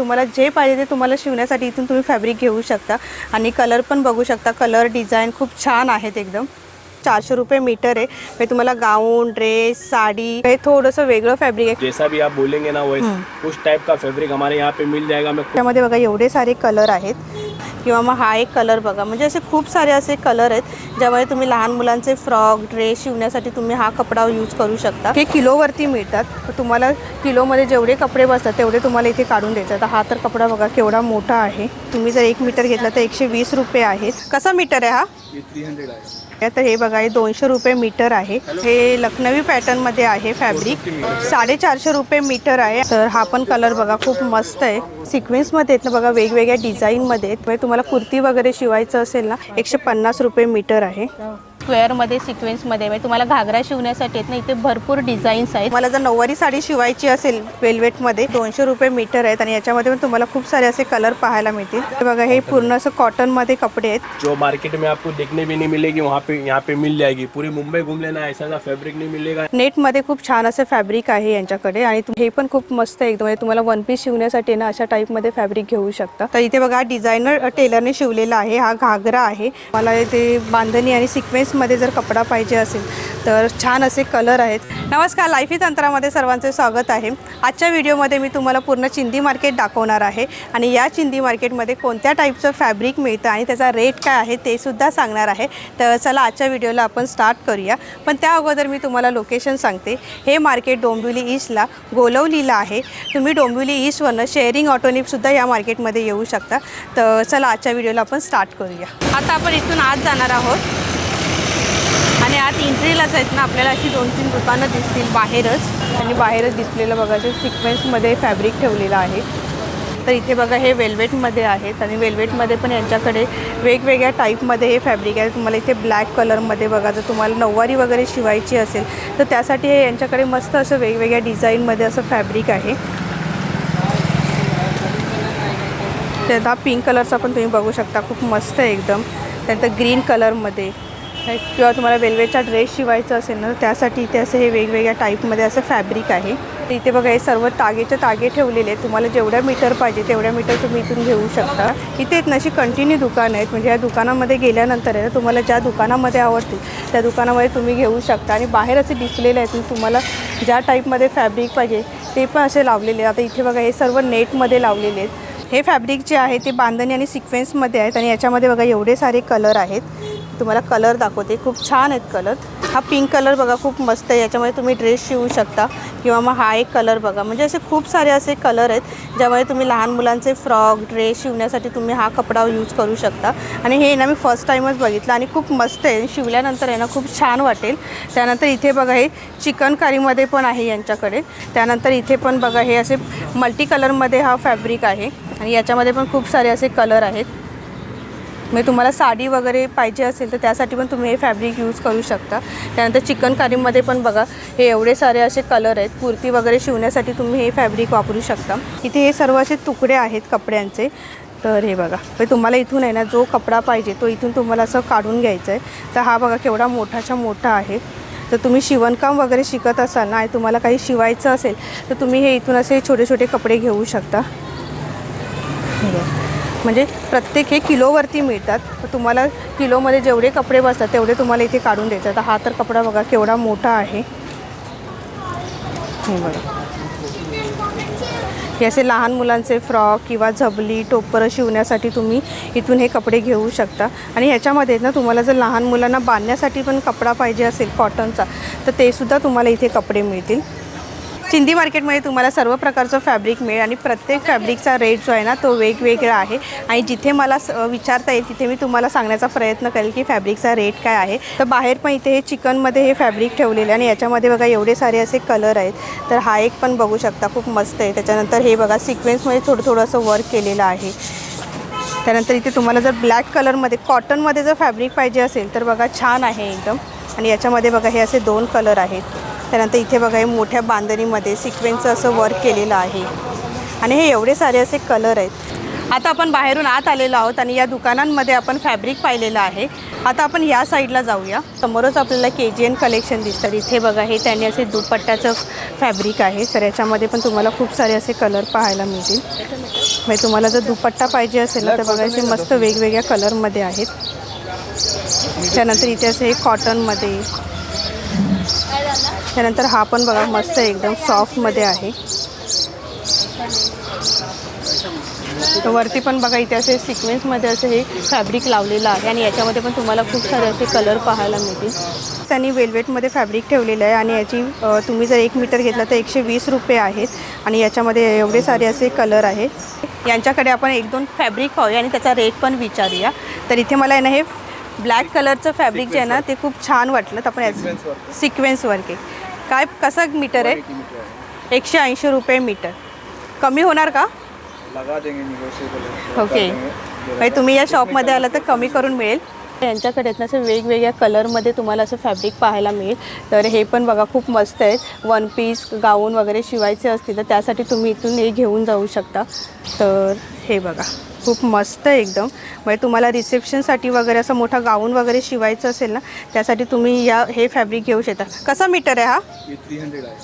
तुम्हाला जे पाहिजे ते तुम्हाला शिवण्यासाठी इथून तुम्ही फॅब्रिक घेऊ शकता. आणि कलर पण बघू शकता. कलर डिझाईन खूप छान आहेत एकदम. चारशे रुपये मीटर आहे. तुम्हाला गाऊन ड्रेस साडी हे थोडंसं वेगळं फॅब्रिक आहे. जैसा भी आप बोलेंगे ना वैसे उस टाइप का फैब्रिक हमारे यहाँ पे मिल जाएगा. त्यामध्ये बघा एवढे सारे कलर आहेत. किंवा मग हा एक कलर बघा. म्हणजे असे खूप सारे असे कलर आहेत ज्यामुळे तुम्ही लहान मुलांचे फ्रॉक ड्रेस शिवण्यासाठी तुम्ही हा कपडा यूज करू शकता. हे किलोवरती मिळतात. तर तुम्हाला किलोमध्ये जेवढे कपडे बसतात तेवढे तुम्हाला इथे काढून द्यायचे तर हा तर कपडा बघा केवढा मोठा आहे. तुम्ही जर एक मीटर घेतला तर एकशे वीस रुपये आहेत. कसा मीटर आहे हा? थ्री हंड्रेड आएगा तर हे बघा हे दोनशे रुपये मीटर आहे. हे लखनवी पॅटर्नमध्ये आहे फॅब्रिक साडेचारशे रुपये मीटर आहे. तर हा पण कलर बघा खूप मस्त आहे. सिक्वेन्समध्ये आहेत ना बघा वेगवेगळ्या डिझाईन मध्ये आहेत. म्हणजे तुम्हाला कुर्ती वगैरे शिवायचं असेल ना एकशे पन्नास रुपये मीटर आहे. स्क्वेअरमध्ये सिक्वेन्समध्ये म्हणजे तुम्हाला घागरा शिवण्यासाठी आहेत ना इथे भरपूर डिझाईन्स आहेत. मला जर नऊवारी साडी शिवायची असेल वेल्वेटमध्ये दोनशे रुपये मीटर आहेत आणि याच्यामध्ये पण तुम्हाला खूप सारे असे कलर पाहायला मिळतील. हे बघा हे पूर्ण असं कॉटनमध्ये कपडे आहेत. जो मार्केट में आपको देखने भी नहीं मिलेगी वहाँ पे यहाँ पे मिल जाएगी. पूरी मुंबई घूम लेना ऐसा सा फैब्रिक नहीं मिलेगा. नेटमध्ये खूप छान असं फॅब्रिक आहे यांच्याकडे आणि हे पण खूप मस्त आहे एकदम. म्हणजे तुम्हाला वन पीस शिवण्यासाठी ना अशा टाईपमध्ये फॅब्रिक घेऊ शकता. तर इथे बघा डिझायनर टेलरने शिवलेला आहे हा घागरा आहे. मला इथे बांधणी आणि मध्ये जर कपडा पाहिजे असेल तर छान असे कलर आहेत. नमस्कार लाईफी तंत्रामध्ये सर्वांचे स्वागत आहे. आजच्या व्हिडिओमध्ये मी तुम्हाला पूर्ण चिंदी मार्केट दाखवणार आहे आणि या चिंदी मार्केटमध्ये कोणत्या टाईपचं फॅब्रिक मिळतं आणि त्याचा रेट काय आहे ते सुद्धा सांगणार आहे. तर चला आजच्या व्हिडिओला आपण स्टार्ट करूया. पण त्या अगोदर मी तुम्हाला लोकेशन सांगते. हे मार्केट डोंबिवली ईस्टला गोलवलीला आहे. तुम्ही डोंबिवली ईस्टवरनं शेअरिंग ऑटोनिपसुद्धा या मार्केटमध्ये येऊ शकता. तर चला आजच्या व्हिडिओला आपण स्टार्ट करूया. आता आपण इथून आत जाणार आहोत. आणि आत एंट्रीलाच आहेत ना आपल्याला अशी दोन तीन दुकानं दिसतील बाहेरच. आणि बाहेरच डिस्प्लेला बघायचं सिक्वेन्समध्ये फॅब्रिक ठेवलेलं आहे. तर इथे बघा हे वेल्वेटमध्ये आहेत आणि वेल्वेटमध्ये पण यांच्याकडे वेगवेगळ्या टाईपमध्ये हे फॅब्रिक आहे तुम्हाला इथे ब्लॅक कलरमध्ये बघा जर तुम्हाला नऊवारी वगैरे शिवायची असेल तर त्यासाठी हे यांच्याकडे मस्त असं वेगवेगळ्या डिझाईनमध्ये असं फॅब्रिक आहे. त्यात हा पिंक कलरचा पण तुम्ही बघू शकता खूप मस्त आहे एकदम. त्यानंतर ग्रीन कलरमध्ये किंवा तुम्हाला वेल्वेचा ड्रेस शिवायचा असेल ना त्यासाठी इथे असं हे वेगवेगळ्या टाईपमध्ये असं फॅब्रिक आहे. तर इथे बघा हे सर्व तागेच्या तागे ठेवलेले आहेत. तुम्हाला जेवढ्या मीटर पाहिजे तेवढ्या मीटर तुम्ही इथून घेऊ शकता. इथे आहेत ना अशी कंटिन्यू दुकानं आहेत. म्हणजे या दुकानामध्ये गेल्यानंतर आहे ना तुम्हाला ज्या दुकानामध्ये आवडतील त्या दुकानामध्ये तुम्ही घेऊ शकता. आणि बाहेर असे डिस्प्लेले आहेत तुम्हाला ज्या टाईपमध्ये फॅब्रिक पाहिजे ते पण असे लावलेले आता इथे बघा हे सर्व नेटमध्ये लावलेले आहेत. हे फॅब्रिक जे आहे ते बांधणी आणि सिक्वेन्समध्ये आहेत. आणि याच्यामध्ये बघा एवढे सारे कलर आहेत. तुम्हाला कलर दाखवते. खूप छान आहेत कलर हा पिंक कलर बघा खूप मस्त आहे. याच्यामध्ये तुम्ही ड्रेस शिवू शकता. किंवा मग हा एक कलर बघा. म्हणजे असे खूप सारे असे कलर आहेत ज्यामध्ये तुम्ही लहान मुलांचे फ्रॉक ड्रेस शिवण्यासाठी तुम्ही हा कपडा यूज करू शकता. आणि हे ना मी फर्स्ट टाईमच बघितलं आणि खूप मस्त आहे. शिवल्यानंतर आहे ना खूप छान वाटेल. त्यानंतर इथे बघा हे चिकनकारीमध्ये पण आहे यांच्याकडे. त्यानंतर इथे पण बघा हे असे मल्टी कलरमध्ये हा फॅब्रिक आहे. आणि याच्यामध्ये पण खूप सारे असे कलर आहेत. म्हणजे तुम्हाला साडी वगैरे पाहिजे असेल तर त्यासाठी पण तुम्ही हे फॅब्रिक यूज करू शकता. त्यानंतर चिकनकारीमध्ये पण बघा हे एवढे सारे असे कलर आहेत. कुर्ती वगैरे शिवण्यासाठी तुम्ही हे फॅब्रिक वापरू शकता. इथे हे सर्व असे तुकडे आहेत कपड्यांचे. तर हे बघा म्हणजे तुम्हाला इथून आहे ना जो कपडा पाहिजे तो इथून तुम्हाला असं काढून घ्यायचा आहे. तर हा बघा केवढा मोठाच्या मोठा आहे. तर तुम्ही शिवणकाम वगैरे शिकत असाल ना तुम्हाला काही शिवायचं असेल तर तुम्ही हे इथून असे छोटे छोटे कपडे घेऊ शकता. म्हणजे प्रत्येक हे किलोवरती मिळतात. तर तुम्हाला किलोमध्ये जेवढे कपडे बसतात तेवढे तुम्हाला इथे काढून द्यायचे. तर हा तर कपडा बघा केवढा मोठा आहे. हे बघा. हे असे लहान मुलांचे फ्रॉक किंवा झबली टोपरं शिवण्यासाठी तुम्ही इथून हे कपडे घेऊ शकता. आणि ह्याच्यामध्ये ना तुम्हाला जर लहान मुलांना बांधण्यासाठी पण कपडा पाहिजे असेल कॉटनचा तर ते सुद्धा तुम्हाला इथे कपडे मिळतील. चिंदी मार्केटमध्ये तुम्हाला सर्व प्रकारचं फॅब्रिक मिळेल आणि प्रत्येक फॅब्रिकचा रेट जो आहे ना तो वेगवेगळा आहे. आणि जिथे मला स विचारता येईल तिथे मी तुम्हाला सांगण्याचा प्रयत्न करेल की फॅब्रिकचा रेट काय आहे. तर बाहेर पण इथे हे चिकनमध्ये हे फॅब्रिक ठेवलेले आहे आणि याच्यामध्ये बघा एवढे सारे असे कलर आहेत. तर हा एक पण बघू शकता खूप मस्त आहे. त्याच्यानंतर हे बघा सिक्वेन्समध्ये थोडं थोडं असं वर्क केलेलं आहे. त्यानंतर इथे तुम्हाला जर ब्लॅक कलरमध्ये कॉटनमध्ये जर फॅब्रिक पाहिजे असेल तर बघा छान आहे एकदम. आणि याच्यामध्ये बघा हे असे दोन कलर आहेत. त्यानंतर इथे बघा हे मोठ्या बांधणीमध्ये सिक्वेन्सचं असं वर्क केलेलं आहे. आणि हे एवढे सारे असे कलर आहेत. आता आपण बाहेरून आत आलेलो आहोत आणि या दुकानांमध्ये आपण फॅब्रिक पाहिलेलं आहे. आता आपण या साईडला जाऊया. समोरच आपल्याला के जी एन कलेक्शन दिसतं इथे बघा हे त्यांनी असे दुपट्ट्याचं फॅब्रिक आहे. तर याच्यामध्ये पण तुम्हाला खूप सारे असे कलर पाहायला मिळतील. म्हणजे तुम्हाला जर दुपट्टा पाहिजे असेल ना तर बघा असे मस्त वेगवेगळ्या कलरमध्ये आहेत. त्यानंतर इथे असे कॉटनमध्ये त्यानंतर हा पण बघा मस्त एकदम सॉफ्टमध्ये आहे. तर वरती पण बघा इथे असे सिक्वेन्समध्ये असे हे फॅब्रिक लावलेलं आहे आणि याच्यामध्ये पण तुम्हाला खूप सारे असे कलर पाहायला मिळतील. त्यांनी वेल्वेटमध्ये फॅब्रिक ठेवलेलं आहे आणि याची तुम्ही जर एक मीटर घेतला तर एकशे वीस रुपये आहेत आणि याच्यामध्ये एवढे सारे असे कलर आहेत. यांच्याकडे आपण एक दोन फॅब्रिक पाहूया आणि त्याचा रेट पण विचारूया. तर इथे मला आहे ना हे ब्लॅक कलरचं फॅब्रिक जे आहे ना ते खूप छान वाटलं. तर आपण सिक्वेन्स वर्क आहे काय कसं मीटर आहे? एकशे ऐंशी रुपये मीटर. कमी होणार का? लगा देंगे निगोशिएबल ओके. म्हणजे तुम्ही या शॉपमध्ये आला तर कमी करून मिळेल. यांच्याकडे आहेत ना असं वेगवेगळ्या कलरमध्ये तुम्हाला असं फॅब्रिक पाहायला मिळेल. तर हे पण बघा खूप मस्त आहेत. वन पीस गाऊन वगैरे शिवायचे असतील तर त्यासाठी तुम्ही इथून हे घेऊन जाऊ शकता. तर हे बघा खूप मस्त आहे एकदम. म्हणजे तुम्हाला रिसेप्शनसाठी वगैरे असं मोठा गाऊन वगैरे शिवायचं असेल ना त्यासाठी तुम्ही या हे फॅब्रिक घेऊ शकता. कसा मीटर आहे हा? थ्री हंड्रेड है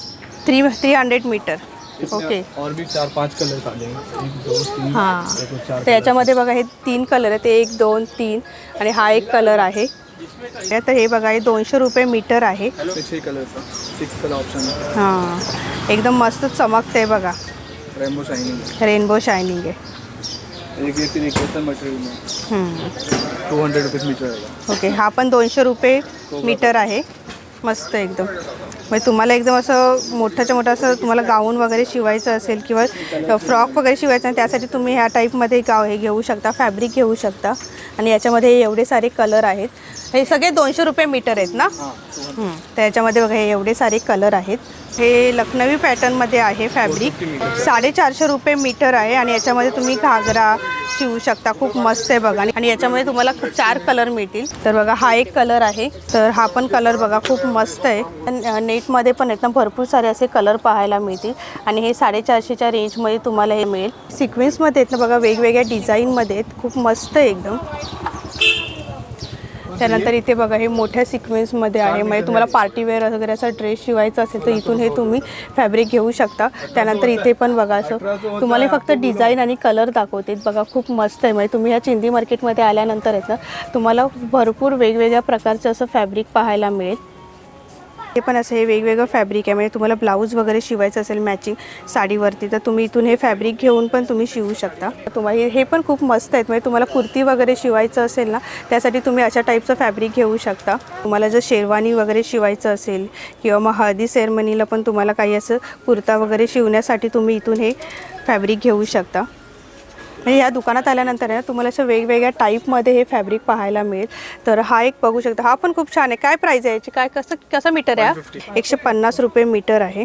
three three hundred metre okay और भी चार पांच कलर आ जाएंगे एक दो तीन हां. देखो चार तर याच्यामध्ये बघा हे तीन कलर आहेत. ते एक दोन तीन आणि हा एक कलर आहे. तर हे बघा हे दोनशे रुपये मीटर आहे. है. एकदम मस्त चमकते बघा. रेनबो शाइनिंग रेनबो शायनिंग आहे. एक एक material. Two hundred rupees metre okay हा पण दोनशे रुपये मीटर आहे. मस्त एकदम. म्हणजे तुम्हाला एकदम असं मोठ्याच्या मोठं असं तुम्हाला गाऊन वगैरे शिवायचं असेल किंवा फ्रॉक वगैरे शिवायचं आहे त्यासाठी तुम्ही ह्या टाईपमध्ये गाव हे घेऊ शकता फॅब्रिक घेऊ शकता. आणि याच्यामध्ये एवढे सारे कलर आहेत. हे सगळे दोनशे रुपये मीटर आहेत ना? हाँ हं, त्याच्यामध्ये बघा हे एवढे सारे कलर आहेत. हे लखनवी पॅटर्नमध्ये आहे फॅब्रिक. साडेचारशे रुपये मीटर आहे आणि याच्यामध्ये तुम्ही घागरा शिवू शकता. खूप मस्त आहे बघा. आणि- याच्यामध्ये तुम्हाला चार कलर मिळतील. तर बघा हा एक कलर आहे. तर हा पण कलर बघा खूप मस्त आहे. नेटमध्ये पण आहेत ना भरपूर सारे असे कलर पाहायला मिळतील. आणि हे साडेचारशेच्या रेंजमध्ये तुम्हाला हे मिळेल. सिक्वेन्समध्ये आहेत ना बघा वेगवेगळ्या डिझाईनमध्ये आहेत. खूप मस्त आहे एकदम. त्यानंतर इथे बघा हे मोठ्या सिक्वेन्समध्ये आहे. म्हणजे तुम्हाला पार्टीवेअर वगैरे असा ड्रेस शिवायचा असेल तर इथून हे तुम्ही फॅब्रिक घेऊ शकता. त्यानंतर इथे पण बघा असं तुम्हाला फक्त डिझाईन आणि कलर दाखवते. बघा खूप मस्त आहे. म्हणजे तुम्ही ह्या चिंदी मार्केटमध्ये आल्यानंतर आहेत ना तुम्हाला भरपूर वेगवेगळ्या प्रकारचं असं फॅब्रिक पाहायला मिळेल. हे पण असं हे वेगवेगळं फॅब्रिक आहे. म्हणजे तुम्हाला ब्लाऊज वगैरे शिवायचं असेल मॅचिंग साडीवरती तर तुम्ही इथून हे फॅब्रिक घेऊन पण तुम्ही शिवू शकता. तुम्हाला हे- हे पण खूप मस्त आहेत. म्हणजे तुम्हाला कुर्ती वगैरे शिवायचं असेल ना त्यासाठी तुम्ही अशा टाईपचं फॅब्रिक घेऊ शकता. तुम्हाला जर शेरवानी वगैरे शिवायचं असेल किंवा मग हळदी सेरमनीला पण तुम्हाला काही असं कुर्ता वगैरे शिवण्यासाठी तुम्ही इथून हे फॅब्रिक घेऊ शकता. म्हणजे या दुकानात आल्यानंतर आहे ना तुम्हाला असं वेगवेगळ्या टाईपमध्ये हे फॅब्रिक पाहायला मिळेल. तर हा एक बघू शकता. हा पण खूप छान आहे. काय प्राईज आहे याची? काय कसं कसं मीटर आहे हा? एकशे पन्नास रुपये मीटर आहे.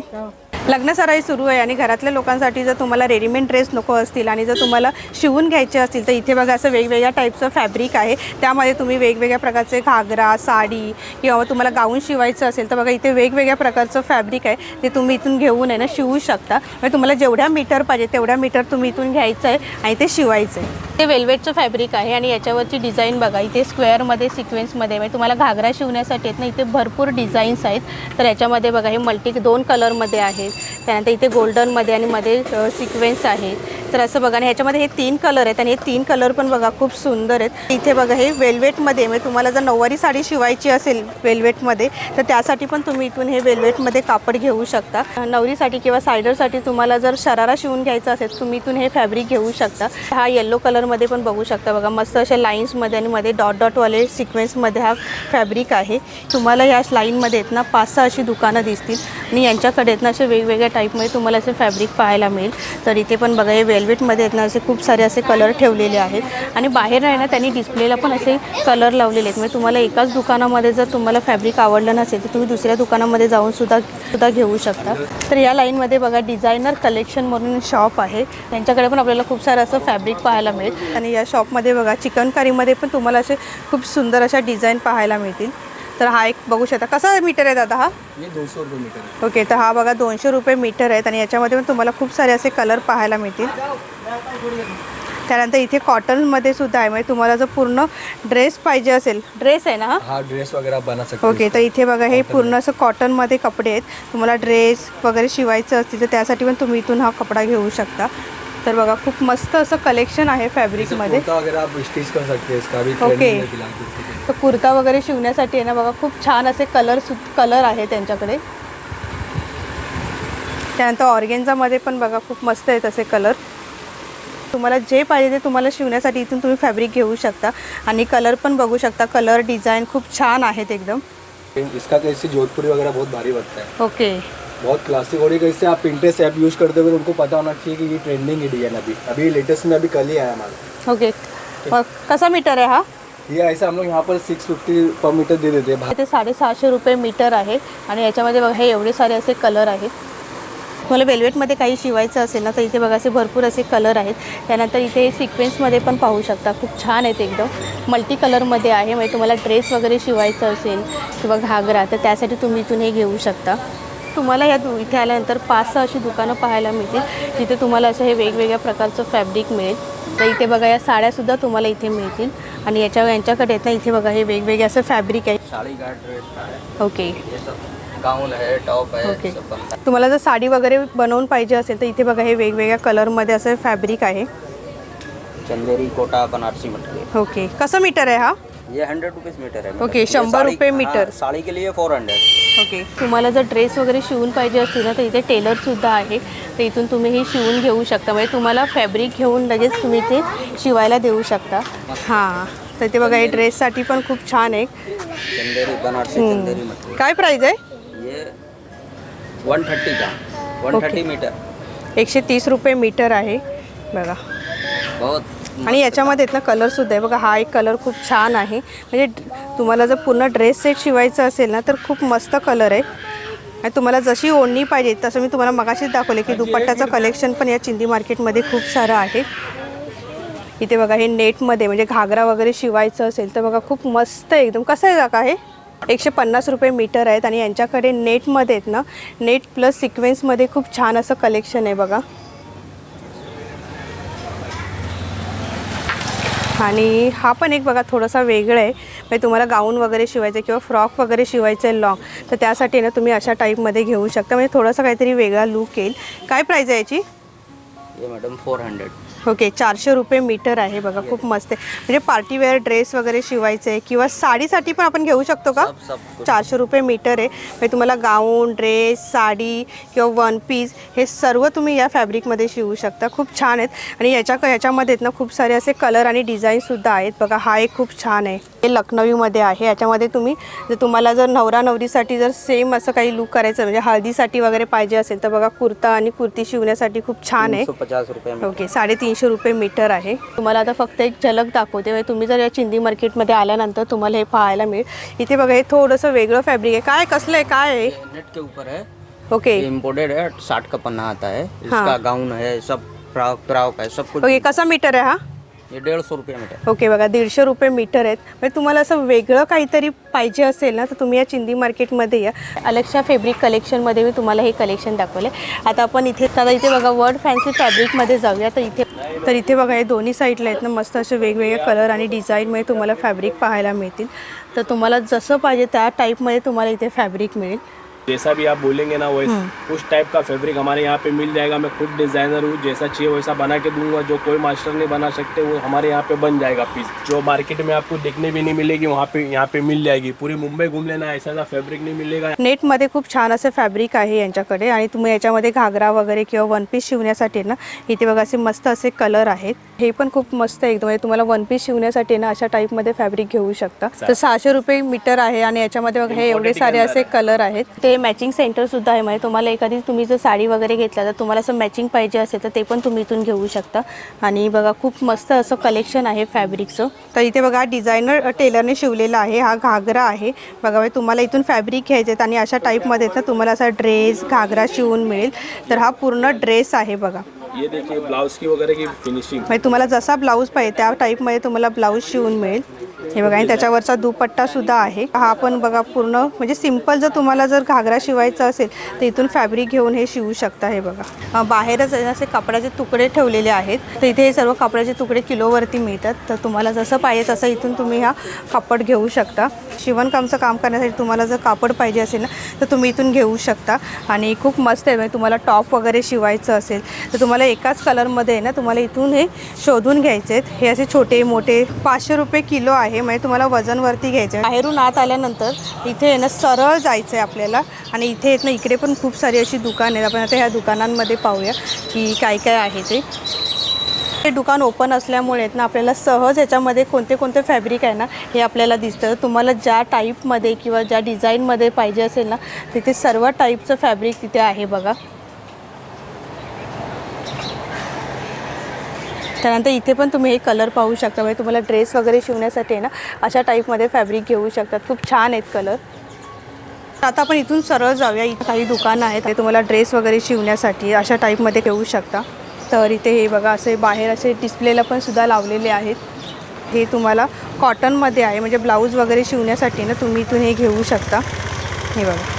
लग्न सराई सुरू आहे आणि घरातल्या लोकांसाठी जर तुम्हाला रेडीमेड ड्रेस नको असतील आणि जर तुम्हाला शिवून घ्यायचे असतील तर इथे बघा असं वेगवेगळ्या टाईपचं फॅब्रिक आहे. त्यामध्ये तुम्ही वेगवेगळ्या प्रकारचे घागरा साडी किंवा तुम्हाला गाऊन शिवायचं असेल तर बघा इथे वेगवेगळ्या प्रकारचं फॅब्रिक आहे ते तुम्ही इथून घेऊन आहे ना शिवू शकता. म्हणजे तुम्हाला जेवढ्या मीटर पाहिजे तेवढ्या मीटर तुम्ही इथून घ्यायचं आहे आणि ते शिवायचं आहे. ते वेल्वेटचं फॅब्रिक आहे आणि याच्यावरची डिझाईन बघा इथे स्क्वेअरमध्ये सिक्वेन्समध्ये म्हणजे तुम्हाला घागरा शिवण्यासाठी आहेत ना इथे भरपूर डिझाईन्स आहेत. तर याच्यामध्ये बघा हे मल्टी दोन कलरमध्ये आहेत. त्यानंतर इथे गोल्डनमध्ये आणि मध्ये सिक्वेन्स आहे. तर असं बघा आणि ह्याच्यामध्ये हे तीन कलर आहेत आणि हे तीन कलर पण बघा खूप सुंदर आहेत. इथे बघा हे वेल्वेटमध्ये म्हणजे तुम्हाला जर नऊवारी साडी शिवायची असेल वेल्वेटमध्ये तर त्यासाठी पण तुम्ही इथून हे वेल्वेटमध्ये कापड घेऊ शकता. नवरीसाठी किंवा सायडरसाठी तुम्हाला जर शरारा शिवून घ्यायचा असेल तुम्ही इथून हे फॅब्रिक घेऊ शकता. हा येल्लो कलरमध्ये पण बघू शकता बघा मस्त अशा लाईन्समध्ये आणि मध्ये डॉट डॉटवाले सिक्वेन्समध्ये हा फॅब्रिक आहे. तुम्हाला या लाईनमध्ये आहेत ना पाच सहा अशी दुकानं दिसतील. आणि यांच्याकडे आहेत ना असे वेगवेगळ्या टाईपमध्ये तुम्हाला असे फॅब्रिक पाहायला मिळेल. तर इथे पण बघा हे वेल्वेटमध्ये आहेत ना असे खूप सारे असे कलर ठेवलेले आहेत. आणि बाहेर आहे ना त्यांनी डिस्प्लेला पण असे कलर लावलेले आहेत. म्हणजे तुम्हाला एकाच दुकानामध्ये जर तुम्हाला फॅब्रिक आवडलं नसेल तर तुम्ही दुसऱ्या दुकानामध्ये जाऊन सुद्धा सुद्धा घेऊ शकता. तर या लाईनमध्ये बघा डिझायनर कलेक्शन म्हणून शॉप आहे. त्यांच्याकडे पण आपल्याला खूप सारं असं फॅब्रिक पाहायला मिळेल. आणि या शॉपमध्ये बघा चिकन करीमध्ये पण तुम्हाला असे खूप सुंदर अशा डिझाईन पाहायला मिळतील. तर हा एक बघू शकता. कसा मीटर आहे दादा हा? ये दो सौ रुपये मीटर ओके तर हा बघा दोनशे रुपये मीटर आहेत आणि याच्यामध्ये पण तुम्हाला खूप सारे असे कलर पाहायला मिळतील. त्यानंतर इथे कॉटनमध्ये सुद्धा आहे. म्हणजे तुम्हाला जर पूर्ण ड्रेस पाहिजे असेल. ड्रेस आहे ना हा? ड्रेस वगैरह बना सकते ओके तर इथे बघा हे पूर्ण असं कॉटनमध्ये कपडे आहेत. तुम्हाला ड्रेस वगैरे शिवायचं असतील तर त्यासाठी पण तुम्ही इथून हा कपडा घेऊ शकता. तर बघा खूप मस्त असं कलेक्शन आहे फॅब्रिकमध्ये. कुर्ता Okay. तर कुर्ता वगैरे शिवण्यासाठी आहे ना बघा खूप छान असे कलर सु कलर आहे त्यांच्याकडे. त्यानंतर ऑर्गेन्झामध्ये पण बघा खूप मस्त आहेत असे कलर तुम्हाला जे पाहिजे ते तुम्हाला शिवण्यासाठी इथून तुम्ही फॅब्रिक घेऊ शकता. आणि कलर पण बघू शकता. कलर डिझाईन खूप छान आहेत एकदम. इसका कैसे जोधपुरी वगैरह बहुत भारी बनता है। ओके बहुत क्लासिक और कैसे आप पिंटेस्ट ऐप यूज़ करते हुए उनको पता होना चाहिए कि ये ट्रेंडिंग है डिजाइन अभी। अभी लेटेस्ट में अभी कल ही आया हमारा। ओके मग कसा मीटर आहे हा? ये ऐसा हम लोग यहाँ पर सिक्स फिफ्टी पर मीटर दे देते. हैं इथे साडेसहाशे रुपये मीटर आहे आणि याच्यामध्ये बघा हे एवढे सारे असे कलर आहेत. तुम्हाला वेल्वेटमध्ये काही शिवायचं असेल ना तर इथे बघा असे भरपूर असे कलर आहेत. त्यानंतर इथे सिक्वेन्समध्ये पण पाहू शकता खूप छान आहेत एकदम. मल्टी कलरमध्ये आहे म्हणजे तुम्हाला ड्रेस वगैरे शिवायचं असेल किंवा घागरा तर त्यासाठी तुम्ही इथून हे घेऊ शकता. तुम्हाला या दु इथे आल्यानंतर पाच सहा अशी दुकानं पाहायला मिळतील. तिथे तुम्हाला असं हे वेगवेगळ्या प्रकारचं फॅब्रिक मिळेल. तर इथे बघा या साड्यासुद्धा तुम्हाला इथे मिळतील. आणि याच्या यांच्याकडे आहेत ना इथे बघा हे वेगवेगळे असं फॅब्रिक आहे. Okay top okay. तुम्हाला जर साडी वगैरे बनवून पाहिजे असेल तर इथे बघा हे वेगवेगळ्या कलरमध्ये असं फॅब्रिक आहे. चंदेरी कोटा बनारसी मटेरियल ओके कसं मीटर आहे हा? ये हंड्रेड रुपीज़ मीटर है। ओके, ये 100 साड़ी- रुपये मीटर. साड़ी के लिए फोर हंड्रेड ओके तुम्हाला जर ड्रेस वगैरे शिवून पाहिजे असतील ना तर इथे टेलरसुद्धा आहे. तर इथून तुम्ही हे शिवून घेऊ शकता. म्हणजे तुम्हाला फॅब्रिक घेऊन लगेच तुम्ही ते शिवायला देऊ शकता. हां तर इथे बघा हे ड्रेससाठी पण खूप छान आहे. चंदेरी बनारसी चंदेरी मटेरियल काय प्राईज आहे? ये वन थर्टी का वन. थर्टी मीटर एकशे तीस रुपये मीटर आहे. बघा. बहुत आणि याच्यामध्ये आहेत ना कलरसुद्धा आहे. बघा हा एक कलर खूप छान आहे. म्हणजे तुम्हाला जर पूर्ण ड्रेस सेट शिवायचा असेल ना तर खूप मस्त कलर आहे. आणि तुम्हाला जशी ओढणी पाहिजे तसं मी तुम्हाला मगाशीच दाखवले की दुपट्ट्याचं कलेक्शन पण या चिंदी मार्केटमध्ये खूप सारं आहे. इथे बघा हे नेटमध्ये म्हणजे घागरा वगैरे शिवायचं असेल तर बघा खूप मस्त आहे एकदम. कसं आहे काका हे? एकशे पन्नास रुपये मीटर आहेत आणि यांच्याकडे नेटमध्ये आहेत ना नेट प्लस सिक्वेन्समध्ये खूप छान असं कलेक्शन आहे बघा. आणि हा पण एक बघा थोडासा वेगळा आहे. म्हणजे तुम्हाला गाऊन वगैरे शिवायचं आहे किंवा फ्रॉक वगैरे शिवायचं आहे लॉंग तर त्यासाठी ना तुम्ही अशा टाईपमध्ये घेऊ शकता. म्हणजे थोडासा काहीतरी वेगळा लुक येईल. काय प्राईज आहे याची? मॅडम फोर हंड्रेड ओके चारशे रुपये मीटर आहे बघा खूप मस्त आहे. म्हणजे पार्टीवेअर ड्रेस वगैरे शिवायचे आहे किंवा साडीसाठी पण आपण घेऊ शकतो का? चारशे रुपये मीटर आहे. म्हणजे तुम्हाला गाऊन ड्रेस साडी किंवा वन पीस हे सर्व तुम्ही या फॅब्रिकमध्ये शिवू शकता. खूप छान आहेत. आणि याच्या याच्यामध्ये आहेत ना खूप सारे असे कलर आणि डिझाईनसुद्धा आहेत. बघा हा एक खूप छान आहे. हे लखनवीमध्ये आहे. याच्यामध्ये तुम्ही जर तुम्हाला जर नवरा नवरीसाठी जर सेम असं काही लुक करायचं म्हणजे हळदीसाठी वगैरे पाहिजे असेल तर बघा कुर्ता आणि कुर्ती शिवण्यासाठी खूप छान आहे. पचास रुपये ओके साडेतीनशे रुपये मीटर आहे. तुम्हाला आता फक्त एक झलक दाखवते. म्हणजे तुम्ही जर या चिंदी मार्केटमध्ये आल्यानंतर तुम्हाला हे पाहायला मिळेल. इथे बघा हे थोडंसं वेगळं फॅब्रिक आहे. काय कसलं आहे काय आहे? के ऊपर है ओके. इम्पोर्टेड है साठ का पन्ना आता है. इसका गाउन है सब फ्रॉक फ्रॉक है सब कुछ ओके कसा मीटर आहे हा? दीडशे रुपये मीटर. ओके बघा दीडशे रुपये मीटर आहेत. म्हणजे तुम्हाला असं वेगळं काहीतरी पाहिजे असेल ना तर तुम्ही या चिंदी मार्केटमध्ये या. अलेक्सा फॅब्रिक कलेक्शनमध्ये मी तुम्हाला हे कलेक्शन दाखवले आता आपण इथे आता इथे बघा वर्ड फॅन्सी फॅब्रिकमध्ये जाऊया. तर इथे तर इथे बघा हे दोन्ही साईडला आहेत ना मस्त असे वेगवेगळे कलर आणि डिझाईनमध्ये तुम्हाला फॅब्रिक पाहायला मिळतील. तर तुम्हाला जसं पाहिजे त्या टाईपमध्ये तुम्हाला इथे फॅब्रिक मिळेल. जैसा भी आप बोलेंगे ना वैसे उस टाइप का फैब्रिक हमारे यहाँ पे मिल जाएगा। मैं खुद डिजाइनर हूँ जैसा चाहिए वैसा बना के दूंगा। जो कोई मास्टर नहीं बना सकते वो हमारे यहाँ पे बन जाएगा पीस जो मार्केट में आपको देखने भी नहीं मिलेगी वहाँ पे यहाँ पे मिल जाएगी। पूरी मुंबई घूम लेना ऐसा फैब्रिक नहीं मिलेगा। नेटमध्ये खूप छान असं फॅब्रिक आहे यांच्याकडे. आणि तुम्ही याच्यामध्ये घागरा वगैरे किंवा वन पीस शिवण्यासाठी ना इथे बघा असे मस्त असे कलर आहेत. हे पण खूप मस्त आहे. एकदम म्हणजे तुम्हाला वन पीस शिवण्यासाठी ना अशा टाईपमध्ये फॅब्रिक घेऊ शकता. तर सहाशे रुपये मीटर आहे. आणि याच्यामध्ये बघा हे एवढे सारे असे कलर आहेत. ते मॅचिंग सेंटर सुद्धा आहे. म्हणजे तुम्हाला एखादी तुम्ही जर साडी वगैरे घेतला तर तुम्हाला असं मॅचिंग पाहिजे असेल तर ते पण तुम्ही इथून घेऊ शकता. आणि बघा खूप मस्त असं कलेक्शन आहे फॅब्रिकचं तर इथे बघा डिझायनर टेलरने शिवलेला आहे हा घागरा आहे. बघा म्हणजे तुम्हाला इथून फॅब्रिक घ्यायचे आहेत आणि अशा टाईपमध्ये ना तुम्हाला असा ड्रेस घागरा शिवून मिळेल. तर हा पूर्ण ड्रेस आहे बघा. ये देखिए ब्लाउज की वगैरह की फिनिशिंग म्हणजे तुम्हाला जसा ब्लाऊज पाहिजे त्या टाईपमध्ये तुम्हाला ब्लाऊज शिवून मिळेल. हे बघा आणि त्याच्यावरचा दुपट्टा सुद्धा आहे. हा पण बघा पूर्ण म्हणजे सिंपल जर तुम्हाला जर घागरा शिवायचा असेल तर इथून फॅब्रिक घेऊन हे शिवू शकता हे बघा. बाहेरच असे कपड्याचे तुकडे ठेवलेले आहेत. तर इथे हे सर्व कपड्याचे तुकडे किलोवरती मिळतात. तर तुम्हाला जसं पाहिजे तसं इथून तुम्ही हा कापड घेऊ शकता. शिवणकामचं काम करण्यासाठी तुम्हाला जर कापड पाहिजे असेल ना तर तुम्ही इथून घेऊ शकता. आणि खूप मस्त आहे म्हणजे तुम्हाला टॉप वगैरे शिवायचं असेल तर तुम्हाला एकाच कलरमध्ये आहे ना तुम्हाला इथून हे शोधून घ्यायचे आहेत. हे असे छोटे मोठे पाचशे रुपये किलो आहे म्हणजे तुम्हाला वजनवरती घ्यायचं. आहे बाहेरून आत आल्यानंतर इथे आहे ना सरळ जायचं आहे आपल्याला. आणि इथे आहेत ना इकडे पण खूप सारी अशी दुकान आहेत. आपण आता ह्या दुकानांमध्ये पाहूया की काय काय आहे ते. हे दुकान ओपन असल्यामुळे ना आपल्याला सहज याच्यामध्ये कोणते कोणते फॅब्रिक आहे ना हे आपल्याला दिसतं. तुम्हाला ज्या टाईपमध्ये किंवा ज्या डिझाईनमध्ये पाहिजे असेल ना तिथे सर्व टाईपचं फॅब्रिक तिथे आहे बघा. त्यानंतर इथे पण तुम्ही हे कलर पाहू शकता. म्हणजे तुम्हाला ड्रेस वगैरे शिवण्यासाठी आहे ना अशा टाईपमध्ये फॅब्रिक घेऊ शकतात. खूप छान आहेत कलर आता आपण इथून सरळ जाऊया. इथे काही दुकानं आहेत. ते तुम्हाला ड्रेस वगैरे शिवण्यासाठी अशा टाईपमध्ये घेऊ शकता. तर इथे हे बघा असे बाहेर असे डिस्प्लेला पण सुद्धा लावलेले आहेत. हे तुम्हाला कॉटनमध्ये आहे. म्हणजे ब्लाऊज वगैरे शिवण्यासाठी ना तुम्ही इथून हे घेऊ शकता. हे बघा.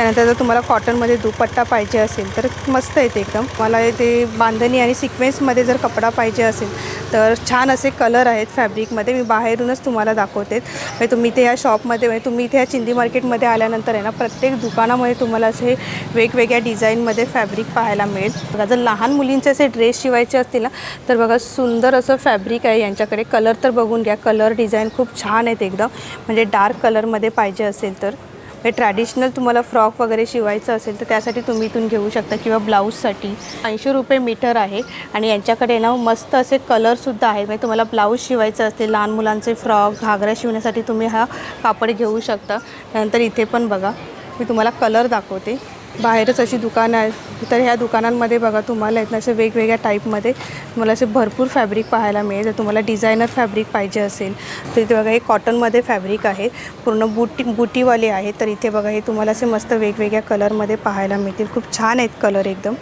त्यानंतर जर तुम्हाला कॉटनमध्ये दुपट्टा पाहिजे असेल तर मस्त येते एकदम. मला ते बांधणी आणि सिक्वेन्समध्ये जर कपडा पाहिजे असेल तर छान असे कलर आहेत फॅब्रिकमध्ये मी बाहेरूनच तुम्हाला दाखवते. म्हणजे तुम्ही इथे ह्या शॉपमध्ये म्हणजे तुम्ही इथे ह्या चिंदी मार्केटमध्ये आल्यानंतर आहे ना प्रत्येक दुकानामध्ये तुम्हाला असे वेगवेगळ्या डिझाईनमध्ये फॅब्रिक पाहायला मिळेल. बघा जर लहान मुलींचे असे ड्रेस शिवायचे असतील ना तर बघा सुंदर असं फॅब्रिक आहे यांच्याकडे. कलर तर बघून घ्या. कलर डिझाईन खूप छान आहेत एकदम. म्हणजे डार्क कलरमध्ये पाहिजे असेल तर. हे ट्रॅडिशनल तुम्हाला फ्रॉक वगैरे शिवायचं असेल तर त्यासाठी तुम्ही इथून घेऊ शकता किंवा ब्लाऊजसाठी ऐंशी रुपये मीटर आहे आणि यांच्याकडे ना मस्त असे कलरसुद्धा आहेत. म्हणजे तुम्हाला ब्लाऊज शिवायचं असते लहान मुलांचे फ्रॉक घागरा शिवण्यासाठी तुम्ही हा कापड घेऊ शकता. त्यानंतर इथे पण बघा मी तुम्हाला कलर दाखवते. बाहेरच अशी दुकानं आहेत. तर ह्या दुकानांमध्ये बघा तुम्हाला आहेत ना असे वेगवेगळ्या टाईपमध्ये तुम्हाला असे भरपूर फॅब्रिक पाहायला मिळेल. जर तुम्हाला डिझायनर फॅब्रिक पाहिजे असेल तर इथे बघा हे कॉटनमध्ये फॅब्रिक आहे. पूर्ण बुटी बुटीवाले आहे. तर इथे बघा हे तुम्हाला असे मस्त वेगवेगळ्या कलरमध्ये पाहायला मिळतील. खूप छान आहेत कलर एकदम.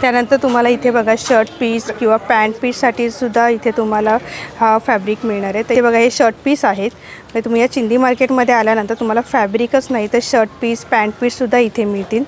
त्यानंतर तुम्हाला इथे बघा शर्ट पीस किंवा पॅन्ट पीससाठी सुद्धा इथे तुम्हाला हा फॅब्रिक मिळणार आहे. तर बघा हे शर्ट पीस आहेत. म्हणजे तुम्ही या चिंदी मार्केटमध्ये आल्यानंतर तुम्हाला फॅब्रिकच नाही तर शर्ट पीस पॅन्ट पीससुद्धा इथे मिळतील.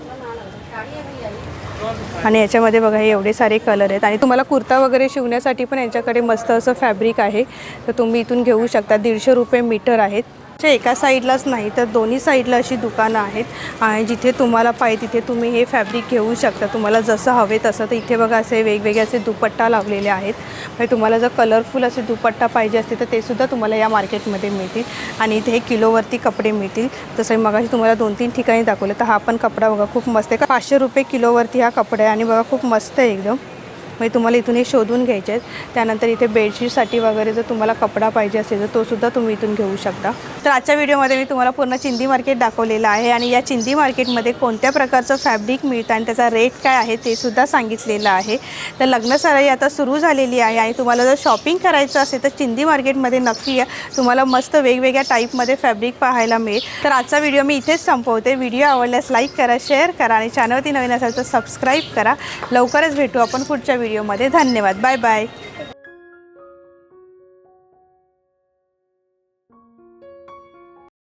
आणि याच्यामध्ये बघा हे एवढे सारे कलर आहेत. आणि तुम्हाला कुर्ता वगैरे शिवण्यासाठी पण यांच्याकडे मस्त असं फॅब्रिक आहे. तर तुम्ही इथून घेऊ शकता. दीडशे रुपये मीटर आहेत. च्या एका साईडलाच नाही तर दोन्ही साईडला अशी दुकानं आहेत. आणि जिथे तुम्हाला पाहिजे तिथे तुम्ही हे फॅब्रिक घेऊ शकता. तुम्हाला जसं हवे तसं. तर इथे बघा असे वेगवेगळे असे दुपट्टा लावलेले आहेत. म्हणजे तुम्हाला जर कलरफुल असे दुपट्टा पाहिजे असते तर ते सुद्धा तुम्हाला या मार्केटमध्ये मिळतील. आणि इथे हे किलोवरती कपडे मिळतील. तसं मगाशी तुम्हाला दोन तीन ठिकाणी दाखवलं तर हा पण कपडा बघा खूप मस्त आहे. का पाचशे रुपये किलोवरती हा कपडा आहे. आणि बघा खूप मस्त आहे एकदम. म्हणजे तुम्हाला इथून हे शोधून घ्यायचे आहेत. त्यानंतर इथे बेडशीटसाठी वगैरे जर तुम्हाला कपडा पाहिजे असेल तर तोसुद्धा तुम्ही इथून घेऊ शकता. तर आजच्या व्हिडिओमध्ये मी तुम्हाला पूर्ण चिंदी मार्केट दाखवलेलं आहे आणि या चिंदी मार्केटमध्ये कोणत्या प्रकारचं फॅब्रिक मिळतं आणि त्याचा रेट काय आहे ते सुद्धा सांगितलेलं आहे. तर लग्नसराई आता सुरू झालेली आहे आणि तुम्हाला जर शॉपिंग करायचं असेल तर चिंदी मार्केटमध्ये नक्की या. तुम्हाला मस्त वेगवेगळ्या टाईपमध्ये फॅब्रिक पाहायला मिळेल. तर आजचा व्हिडिओ मी इथेच संपवते. व्हिडिओ आवडल्यास लाईक करा शेअर करा आणि चॅनलवरती नवीन असेल तर सबस्क्राईब करा. लवकरच भेटू आपण पुढच्या व्हिडिओमध्ये धन्यवाद. Bye bye.